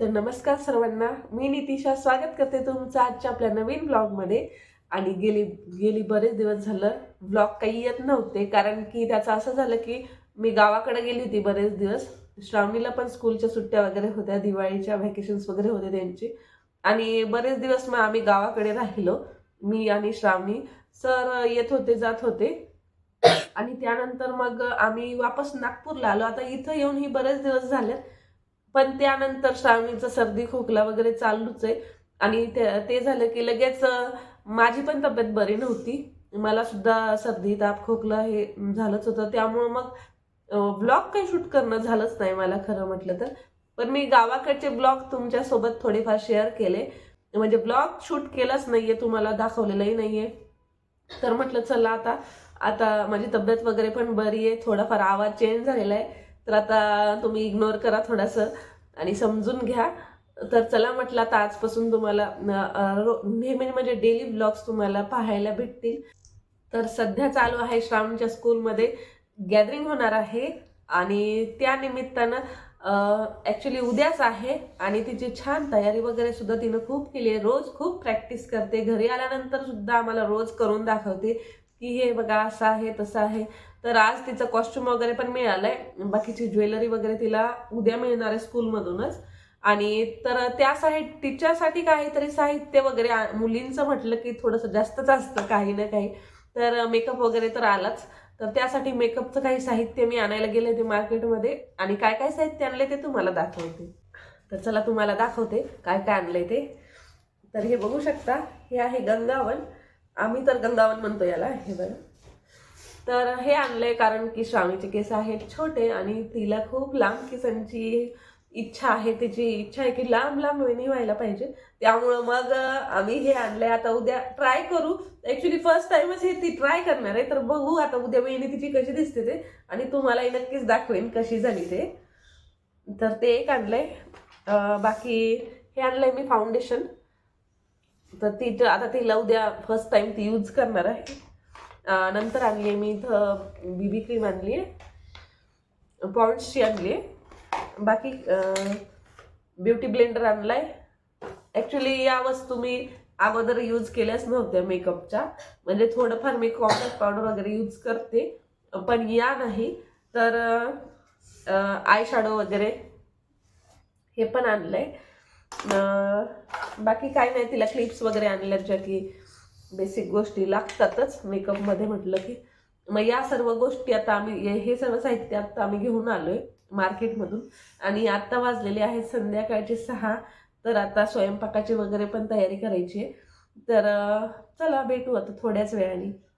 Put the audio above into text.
तर नमस्कार सर्वांना. मी नितिशा. स्वागत करते तुमचं आजच्या आपल्या नवीन ब्लॉगमध्ये. आणि गेली गेली बरेच दिवस झालं ब्लॉग काही येत नव्हते. कारण की त्याचं असं झालं की मी गावाकडे गेली होती बरेच दिवस. श्रावणीला पण स्कूलच्या सुट्ट्या वगैरे होत्या. दिवाळीच्या व्हॅकेशन्स वगैरे होते त्यांची. आणि बरेच दिवस मग आम्ही गावाकडे राहिलो. मी आणि श्रावणी. सर येत होते जात होते. आणि त्यानंतर मग आम्ही वापस नागपूरला आलो. आता इथं येऊन ही बरेच दिवस झाले. पण त्यानंतर श्रावणीचं सर्दी खोकला वगैरे चालूच आहे. आणि ते ते झालं की लगेच माझी पण तब्येत बरी नव्हती. मला सुद्धा सर्दी ताप खोकला हे झालंच होतं. त्यामुळं मग ब्लॉग काही शूट करणं झालंच नाही मला खरं म्हटलं तर. पण मी गावाकडचे ब्लॉग तुमच्यासोबत थोडेफार शेअर केले. म्हणजे ब्लॉग शूट केलाच नाहीये तुम्हाला दाखवलेलंही नाहीये. तर म्हटलं चला आता आता माझी तब्येत वगैरे पण बरी आहे. थोडाफार आवाज चेंज झालेला आहे. तर आता तुम्ही इग्नोर करा थोडंसं आणि समजून घ्या. तर चला म्हटलं आता आजपासून तुम्हाला रो- नेहमी म्हणजे डेली ब्लॉग्स तुम्हाला पाहायला भेटतील. तर सध्या चालू आहे श्रावणच्या स्कूलमध्ये गॅदरिंग होणार आहे आणि त्या निमित्तानं ॲक्च्युली उद्याच आहे आणि तिची छान तयारी वगैरे सुद्धा तिनं खूप केली आहे. रोज खूप प्रॅक्टिस करते. घरी आल्यानंतर सुद्धा आम्हाला रोज करून दाखवते. की हे बघा असं आहे तसं आहे. तर आज तिचं कॉस्ट्युम वगैरे पण मिळालंय. बाकीची ज्वेलरी वगैरे तिला उद्या मिळणार आहे स्कूलमधूनच आणि तर त्या साहित्य तिच्यासाठी काहीतरी साहित्य वगैरे मुलींचं म्हटलं की थोडंसं जास्तच असतं काही ना काही. तर मेकअप वगैरे तर आलाच. तर त्यासाठी मेकअपचं काही साहित्य मी आणायला गेले होते मार्केटमध्ये आणि काय काय साहित्य आणले ते तुम्हाला दाखवते. तर चला तुम्हाला दाखवते काय काय आणलंय ते. तर हे बघू शकता. हे आहे गंगावन. आम्ही तर गंगावन म्हणतो याला हे बरं तर हे आणलंय कारण की श्रावणीचे केस आहेत छोटे आणि तिला खूप लांब केसांची इच्छा आहे तिची इच्छा आहे की लांब लांब वेणी व्हायला पाहिजे. त्यामुळं मग आम्ही हे आणलंय. आता उद्या ट्राय करू. ऍक्च्युली फर्स्ट टाइमच हे ती ट्राय करणार आहे. तर बघू आता उद्या वेणी तिची कशी दिसते ते. आणि तुम्हालाही नक्कीच दाखवेन कशी झाली ते. तर ते एक आणलंय. आहे बाकी हे आणलंय मी फाउंडेशन तर ती आता तिला उद्या फर्स्ट टाइम ती यूज करणार आहे. नंतर आणली आहे मी इथं बीबी क्रीम आणली आहे पॉन्ड्सची आणली आहे बाकी ब्युटी ब्लेंडर आणला आहे ॲक्च्युली या वस्तू मी अगोदर यूज केल्याच नव्हत्या मेकअपच्या म्हणजे थोडंफार मी कॉम्पॅक्ट पावडर वगैरे यूज करते. पण या नाही. तर आय शॅडो वगैरे हे पण आणलं आहे बाकी काय नाही तिला क्लिप्स वगैरे आणल्या ज्या की बेसिक गोष्टी लागतातच. मेकअपमध्ये म्हटलं की. मग या सर्व गोष्टी आता आम्ही हे- हे सर्व साहित्य आता आम्ही घेऊन आलोय मार्केटमधून. आणि आत्ता वाजलेले आहेत संध्याकाळचे सहा. तर आता स्वयंपाकाची वगैरे पण तयारी करायची आहे. तर चला भेटू आता थोड्याच वेळाने.